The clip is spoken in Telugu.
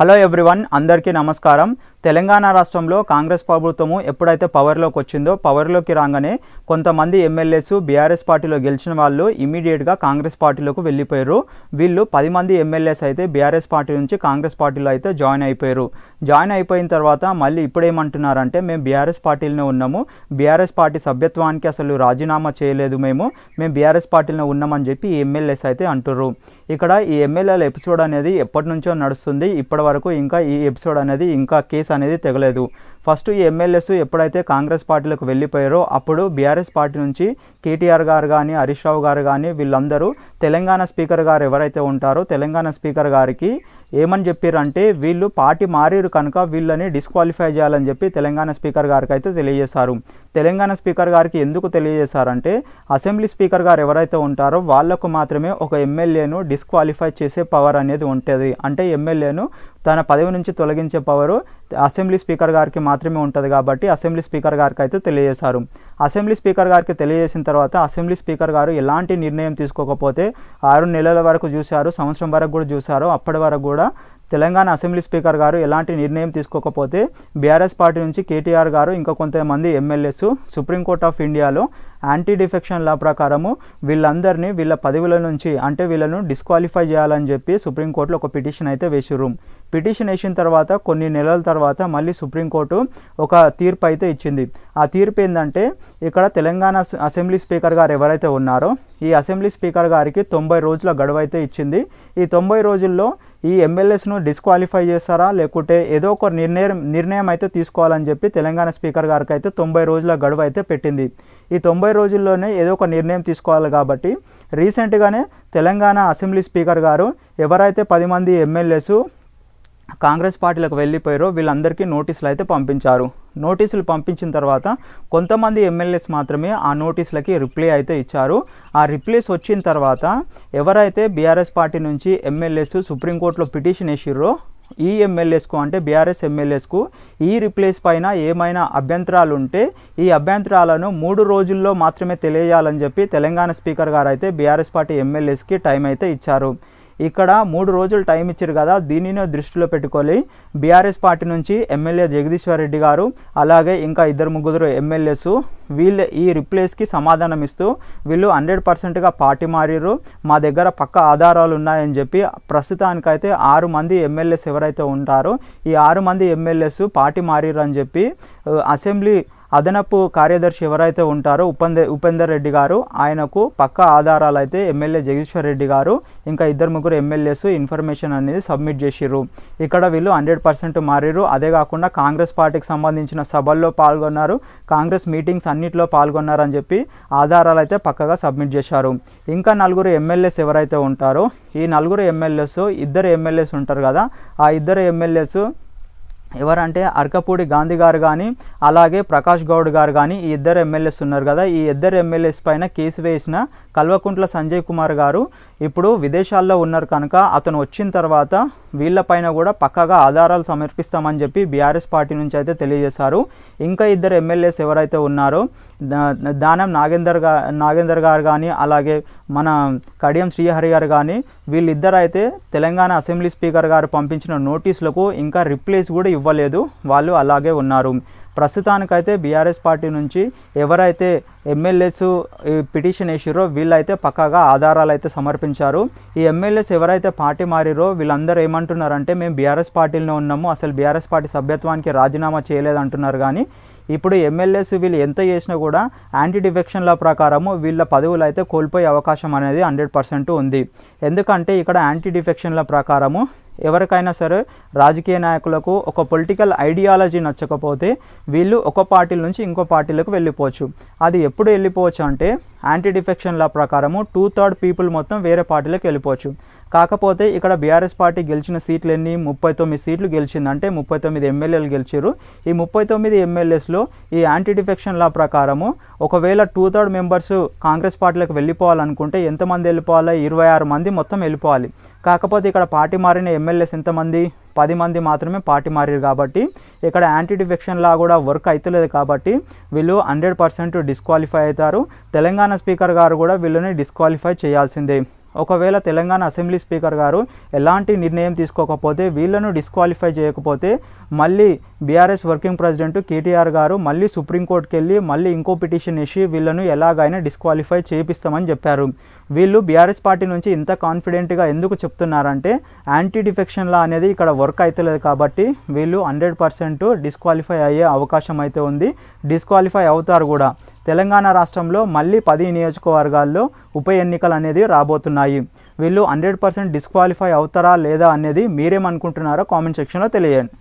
హలో ఎవ్రీవన్ అందరికీ నమస్కారం. తెలంగాణ రాష్ట్రంలో కాంగ్రెస్ ప్రభుత్వము ఎప్పుడైతే పవర్లోకి వచ్చిందో పవర్లోకి రాగానే కొంతమంది ఎమ్మెల్యేస్ బీఆర్ఎస్ పార్టీలో గెలిచిన వాళ్ళు ఇమీడియట్గా కాంగ్రెస్ పార్టీలోకి వెళ్ళిపోయారు. వీళ్ళు పది మంది ఎమ్మెల్యేస్ అయితే బీఆర్ఎస్ పార్టీ నుంచి కాంగ్రెస్ పార్టీలో అయితే జాయిన్ అయిపోయారు. జాయిన్ అయిపోయిన తర్వాత మళ్ళీ ఇప్పుడేమంటున్నారంటే మేము బీఆర్ఎస్ పార్టీలోనే ఉన్నాము. బీఆర్ఎస్ పార్టీ సభ్యత్వానికి అసలు రాజీనామా చేయలేదు మేము. మేము బీఆర్ఎస్ పార్టీలో ఉన్నామని చెప్పి ఈ ఎమ్మెల్యేస్ అయితే అంటుర్రు. ఇక్కడ ఈ ఎమ్మెల్యేల ఎపిసోడ్ అనేది ఎప్పటి నుంచో నడుస్తుంది. ఇప్పటి వరకు ఇంకా ఈ ఎపిసోడ్ అనేది ఇంకా కేసు అనేది తెగలేదు. ఫస్ట్ ఈ ఎమ్మెల్యేస్ ఎప్పుడైతే కాంగ్రెస్ పార్టీలకు వెళ్ళిపోయారో అప్పుడు బీఆర్ఎస్ పార్టీ నుంచి కేటీఆర్ గారు కానీ హరీష్ రావు గారు కానీ వీళ్ళందరూ తెలంగాణ స్పీకర్ గారు ఎవరైతే ఉంటారో తెలంగాణ స్పీకర్ గారికి ఏమని చెప్పారంటే వీళ్ళు పార్టీ మారిరు కనుక వీళ్ళని డిస్క్వాలిఫై చేయాలని చెప్పి తెలంగాణ స్పీకర్ గారికి అయితే తెలియజేశారు. తెలంగాణ స్పీకర్ గారికి ఎందుకు తెలియజేశారంటే అసెంబ్లీ స్పీకర్ గారు ఎవరైతే ఉంటారో వాళ్ళకు మాత్రమే ఒక ఎమ్మెల్యేను డిస్క్వాలిఫై చేసే పవర్ అనేది ఉంటుంది. అంటే ఎమ్మెల్యేను తన పదవి నుంచి తొలగించే పవరు అసెంబ్లీ స్పీకర్ గారికి మాత్రమే ఉంటుంది కాబట్టి అసెంబ్లీ స్పీకర్ గారికి అయితే తెలియజేశారు. అసెంబ్లీ స్పీకర్ గారికి తెలియజేసిన తర్వాత అసెంబ్లీ స్పీకర్ గారు ఎలాంటి నిర్ణయం తీసుకోకపోతే ఆరు నెలల వరకు చూశారు సంవత్సరం వరకు కూడా చూశారు అప్పటి వరకు కూడా తెలంగాణ అసెంబ్లీ స్పీకర్ గారు ఎలాంటి నిర్ణయం తీసుకోకపోతే బీఆర్ఎస్ పార్టీ నుంచి కేటీఆర్ గారు ఇంకా కొంతమంది ఎమ్మెల్యేస్ సుప్రీంకోర్ట్ ఆఫ్ ఇండియాలో యాంటీ డిఫెక్షన్ లా ప్రకారము వీళ్ళందరినీ వీళ్ళ పదవుల నుంచి అంటే వీళ్ళను డిస్క్వాలిఫై చేయాలని చెప్పి సుప్రీంకోర్టులో ఒక పిటిషన్ అయితే వేసిర్రు. పిటిషన్ వేసిన తర్వాత కొన్ని నెలల తర్వాత మళ్ళీ సుప్రీంకోర్టు ఒక తీర్పు అయితే ఇచ్చింది. ఆ తీర్పు ఏంటంటే ఇక్కడ తెలంగాణ అసెంబ్లీ స్పీకర్ గారు ఎవరైతే ఉన్నారో ఈ అసెంబ్లీ స్పీకర్ గారికి తొంభై రోజుల గడువు అయితే ఇచ్చింది. ఈ తొంభై రోజుల్లో ఈ ఎమ్మెల్యేస్ను డిస్క్వాలిఫై చేస్తారా లేకుంటే ఏదో ఒక నిర్ణయం నిర్ణయం అయితే తీసుకోవాలని చెప్పి తెలంగాణ స్పీకర్ గారికి అయితే తొంభై రోజుల గడువు అయితే పెట్టింది. ఈ తొంభై రోజుల్లోనే ఏదో ఒక నిర్ణయం తీసుకోవాలి కాబట్టి రీసెంట్గానే తెలంగాణ అసెంబ్లీ స్పీకర్ గారు ఎవరైతే పది మంది ఎమ్మెల్యేస్ కాంగ్రెస్ పార్టీలకు వెళ్ళిపోయారో వీళ్ళందరికీ నోటీసులు అయితే పంపించారు. నోటీసులు పంపించిన తర్వాత కొంతమంది ఎమ్మెల్యేస్ మాత్రమే ఆ నోటీసులకి రిప్లై అయితే ఇచ్చారు. ఆ రిప్లైస్ వచ్చిన తర్వాత ఎవరైతే బీఆర్ఎస్ పార్టీ నుంచి ఎమ్మెల్యేస్ సుప్రీంకోర్టులో పిటిషన్ వేసిర్రో ఈ ఎమ్మెల్యేస్కు అంటే బీఆర్ఎస్ ఎమ్మెల్యేస్కు ఈ రిప్లేస్ పైన ఏమైనా అభ్యంతరాలు ఉంటే ఈ అభ్యంతరాలను మూడు రోజుల్లో మాత్రమే తెలియజేయాలని చెప్పి తెలంగాణ స్పీకర్ గారు అయితే బీఆర్ఎస్ పార్టీ ఎమ్మెల్యేస్కి టైం అయితే ఇచ్చారు. ఇక్కడ మూడు రోజులు టైం ఇచ్చారు కదా దీనిని దృష్టిలో పెట్టుకోవాలి బీఆర్ఎస్ పార్టీ నుంచి ఎమ్మెల్యే జగదీశ్వర్ రెడ్డి గారు అలాగే ఇంకా ఇద్దరు ముగ్గురు ఎమ్మెల్యేస్ వీళ్ళు ఈ రిప్లేస్కి సమాధానం ఇస్తూ వీళ్ళు హండ్రెడ్ పర్సెంట్గా పార్టీ మారిర్రు మా దగ్గర పక్క ఆధారాలు ఉన్నాయని చెప్పి ప్రస్తుతానికైతే ఆరు మంది ఎమ్మెల్యేస్ ఎవరైతే ఉంటారో ఈ ఆరు మంది ఎమ్మెల్యేస్ పార్టీ మారిర్రు అని చెప్పి అసెంబ్లీ అదనపు కార్యదర్శి ఎవరైతే ఉంటారో ఉపేందర్ ఉపేందర్ రెడ్డి గారు ఆయనకు పక్క ఆధారాలు అయితే ఎమ్మెల్యే జగదీశ్వర్ రెడ్డి గారు ఇంకా ఇద్దరు ముగ్గురు ఎమ్మెల్యేస్ ఇన్ఫర్మేషన్ అనేది సబ్మిట్ చేసిర్రు. ఇక్కడ వీళ్ళు హండ్రెడ్ పర్సెంట్ మారిర్రు. అదే కాకుండా కాంగ్రెస్ పార్టీకి సంబంధించిన సభల్లో పాల్గొన్నారు. కాంగ్రెస్ మీటింగ్స్ అన్నిట్లో పాల్గొన్నారని చెప్పి ఆధారాలు అయితే పక్కగా సబ్మిట్ చేశారు. ఇంకా నలుగురు ఎమ్మెల్యేస్ ఎవరైతే ఉంటారో ఈ నలుగురు ఎమ్మెల్యేస్ ఇద్దరు ఎమ్మెల్యేస్ ఉంటారు కదా ఆ ఇద్దరు ఎమ్మెల్యేస్ ఎవరంటే అర్కపూడి గాంధీ గారు కానీ అలాగే ప్రకాష్ గౌడ్ గారు కానీ ఈ ఇద్దరు ఎమ్మెల్యేస్ ఉన్నారు కదా. ఈ ఇద్దరు ఎమ్మెల్యేస్ పైన కేసు వేసిన కల్వకుంట్ల సంజయ్ కుమార్ గారు ఇప్పుడు విదేశాల్లో ఉన్నారు కనుక అతను వచ్చిన తర్వాత వీళ్ళపైన కూడా పక్కగా ఆధారాలు సమర్పిస్తామని చెప్పి బీఆర్ఎస్ పార్టీ నుంచి అయితే తెలియజేశారు. ఇంకా ఇద్దరు ఎమ్మెల్యేస్ ఎవరైతే ఉన్నారో దానం నాగేందర్గా నాగేందర్ గారు కానీ అలాగే మన కడియం శ్రీహరి గారు కానీ వీళ్ళిద్దరు అయితే తెలంగాణ అసెంబ్లీ స్పీకర్ గారు పంపించిన నోటీసులకు ఇంకా రిప్లేస్ కూడా ఇవ్వలేదు. వాళ్ళు అలాగే ఉన్నారు. ప్రస్తుతానికైతే బీఆర్ఎస్ పార్టీ నుంచి ఎవరైతే ఎమ్మెల్యేస్ పిటిషన్ వేసిరో వీళ్ళైతే పక్కాగా ఆధారాలు అయితే సమర్పించారు. ఈ ఎమ్మెల్యేస్ ఎవరైతే పార్టీ మారిరో వీళ్ళందరూ ఏమంటున్నారంటే మేము బీఆర్ఎస్ పార్టీలోనే ఉన్నాము అసలు బీఆర్ఎస్ పార్టీ సభ్యత్వానికి రాజీనామా చేయలేదంటున్నారు కానీ ఇప్పుడు ఎమ్మెల్యేస్ వీళ్ళు ఎంత చేసినా కూడా యాంటీ డిఫెక్షన్ల ప్రకారము వీళ్ళ పదవులు అయితే కోల్పోయే అవకాశం అనేది హండ్రెడ్ పర్సెంట్ ఉంది. ఎందుకంటే ఇక్కడ యాంటీ డిఫెక్షన్ల ప్రకారము ఎవరికైనా సరే రాజకీయ నాయకులకు ఒక పొలిటికల్ ఐడియాలజీ నచ్చకపోతే వీళ్ళు ఒక పార్టీ నుంచి ఇంకో పార్టీలకు వెళ్ళిపోవచ్చు. అది ఎప్పుడు వెళ్ళిపోవచ్చు అంటే యాంటీ డిఫెక్షన్ లా ప్రకారము టూ థర్డ్ పీపుల్ మొత్తం వేరే పార్టీలకు వెళ్ళిపోవచ్చు. కాకపోతే ఇక్కడ బీఆర్ఎస్ పార్టీ గెలిచిన సీట్లు ఎన్ని? ముప్పై తొమ్మిది సీట్లు గెలిచింది. అంటే ముప్పై తొమ్మిది ఎమ్మెల్యేలు గెలిచారు ఈ ముప్పై తొమ్మిది ఎమ్మెల్యేస్లో ఈ యాంటీ డిఫెక్షన్ లా ప్రకారము ఒకవేళ టూ థర్డ్ మెంబర్స్ కాంగ్రెస్ పార్టీలకు వెళ్ళిపోవాలనుకుంటే ఎంతమంది వెళ్ళిపోవాలి? ఇరవై ఆరు మంది మొత్తం వెళ్ళిపోవాలి. కాకపోతే ఇక్కడ పార్టీ మారిన ఎమ్మెల్యేస్ ఎంతమంది? పది మంది మాత్రమే పార్టీ మారారు కాబట్టి ఇక్కడ యాంటీ డిఫెక్షన్ లా కూడా వర్క్ అవుతలేదు కాబట్టి వీళ్ళు హండ్రెడ్ పర్సెంట్ డిస్క్వాలిఫై అవుతారు. తెలంగాణ స్పీకర్ గారు కూడా వీళ్ళని డిస్క్వాలిఫై చేయాల్సిందే. ఒకవేళ తెలంగాణ అసెంబ్లీ స్పీకర్ గారు ఎలాంటి నిర్ణయం తీసుకోకపోతే వీళ్ళను డిస్క్వాలిఫై చేయకపోతే మళ్ళీ బీఆర్ఎస్ వర్కింగ్ ప్రెసిడెంట్ కేటీఆర్ గారు మళ్ళీ సుప్రీంకోర్టుకి వెళ్ళి మళ్ళీ ఇంకో పిటిషన్ వేసి వీళ్ళను ఎలాగైనా డిస్క్వాలిఫై చేపిస్తామని చెప్పారు. వీళ్ళు బీఆర్ఎస్ పార్టీ నుంచి ఇంత కాన్ఫిడెంట్గా ఎందుకు చెప్తున్నారంటే యాంటీ డిఫెక్షన్ లా అనేది ఇక్కడ వర్క్ అవుతలేదు కాబట్టి వీళ్ళు హండ్రెడ్ పర్సెంట్ డిస్క్వాలిఫై అయ్యే అవకాశం అయితే ఉంది. డిస్క్వాలిఫై అవుతారు కూడా. తెలంగాణ రాష్ట్రంలో మళ్ళీ పది నియోజకవర్గాల్లో ఉప ఎన్నికలు అనేది రాబోతున్నాయి. వీళ్ళు హండ్రెడ్ పర్సెంట్ డిస్క్వాలిఫై అవుతారా లేదా అనేది మీరేమనుకుంటున్నారో కామెంట్ సెక్షన్లో తెలియండి